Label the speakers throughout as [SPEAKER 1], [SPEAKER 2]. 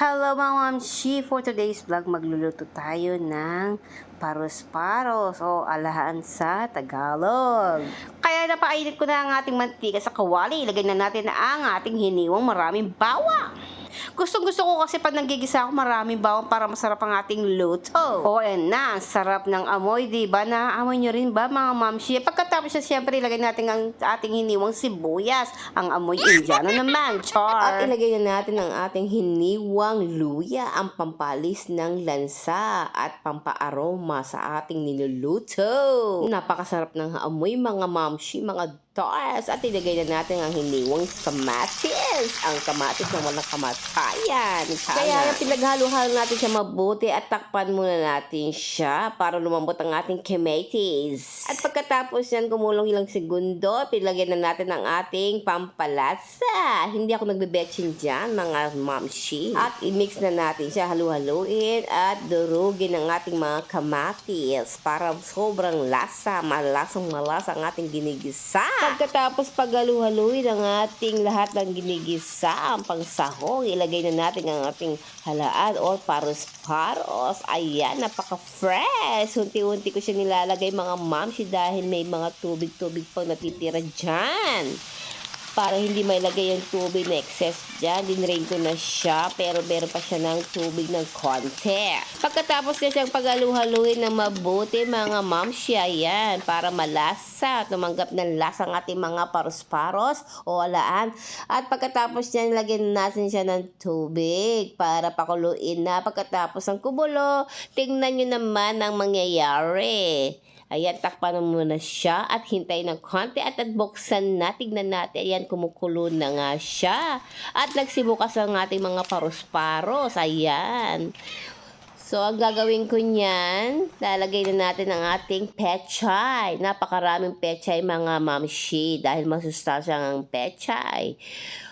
[SPEAKER 1] Hello mga mamshi! For today's vlog, magluluto tayo ng paros-paros o alahaan sa Tagalog. Kaya napainit ko na ang ating mantika sa kawali. Ilagay na natin ang ating hiniwang maraming bawang. Gustong gusto ko kasi pag nagigisa ako maraming bawang para masarap ang ating luto. O ayan na, sarap ng amoy, di ba? Naaamoy nyo rin ba mga mamshi? Pagkatapos siya, siyempre ilagay natin ang ating hiniwang sibuyas. Ang amoy indiano naman, char.
[SPEAKER 2] At ilagay na natin ang ating hiniwang luya, ang pampalis ng lansa at pampaaroma sa ating niluluto. Napakasarap ng amoy mga mamshi, mga stars. At ilagay na natin ang hiniwang kamatis. Ang kamatis na walang kamatayan. Kaya yung pinaghalo-halo natin siya mabuti at takpan muna natin siya para lumambot ang ating kamatis. At pagkatapos yan, kumulong ilang segundo, pilagyan na natin ang ating pampalasa. Hindi ako nagbebetchin dyan, mga mamshi. At i-mix na natin siya, halu-haluin at durugin ang ating mga kamatis para sobrang lasa, malasang malasa ang ating ginigisa. Pagkatapos paghalu-haluin ang ating lahat ng ginigisa, ang pangsahog, ilagay na natin ang ating halaan or paros-paros. Ayan, napaka-fresh. Unti-unti ko siya nilalagay mga mamsi dahil may mga tubig-tubig pang natitira dyan para hindi mailagay yung tubig na excess dyan. Dinrain ko na siya, pero meron pa siya ng tubig ng konti. Pagkatapos na siyang pagaluhaluin ng mabuti, mga mamsya, yan, para malasa, tumanggap ng lasa ang ating mga paros-paros o alaan. At pagkatapos niyan, lagyan natin siya ng tubig para pakuluin na. Pagkatapos ng kumulo, tingnan nyo naman ang mangyayari. Ayan, takpan na muna siya at hintay ng konti at at buksan na. Tignan natin. Ayan, kumukulo na nga siya. At nagsibukas ang ating mga paros-paros. Ayan. So, ang gagawin ko niyan, lalagay na natin ang ating pechay. Napakaraming pechay mga mamshi dahil masustansya ang pechay.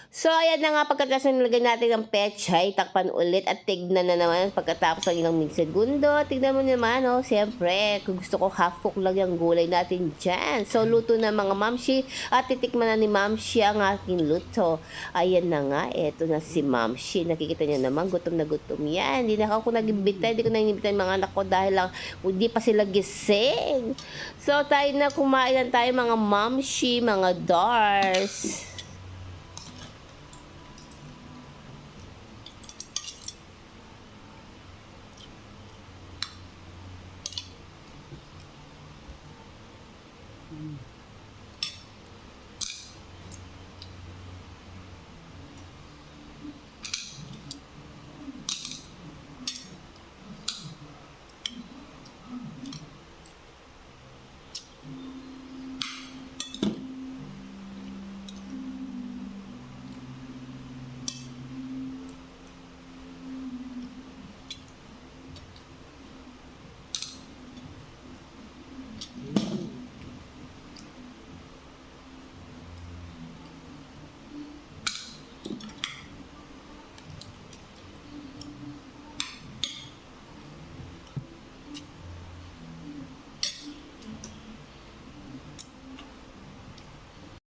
[SPEAKER 2] So, ayan na nga pagkatapos na nilagay natin ang pechay, takpan ulit at tignan na naman pagkatapos ng ilang segundo. Tignan mo naman, oh, siyempre, kung gusto ko half cook lang yung gulay natin dyan. So, luto na mga mamshi at titikman na ni mamshi ang aking luto. Ayan na nga, eto na si mamshi. Nakikita niyo naman, gutom na gutom yan. Hindi na ako nag-imbita, hindi ko na inimbita mga anak ko dahil lang hindi pa sila gising. So, tayo na kumain na tayo mga mamshi, mga dars. 嗯。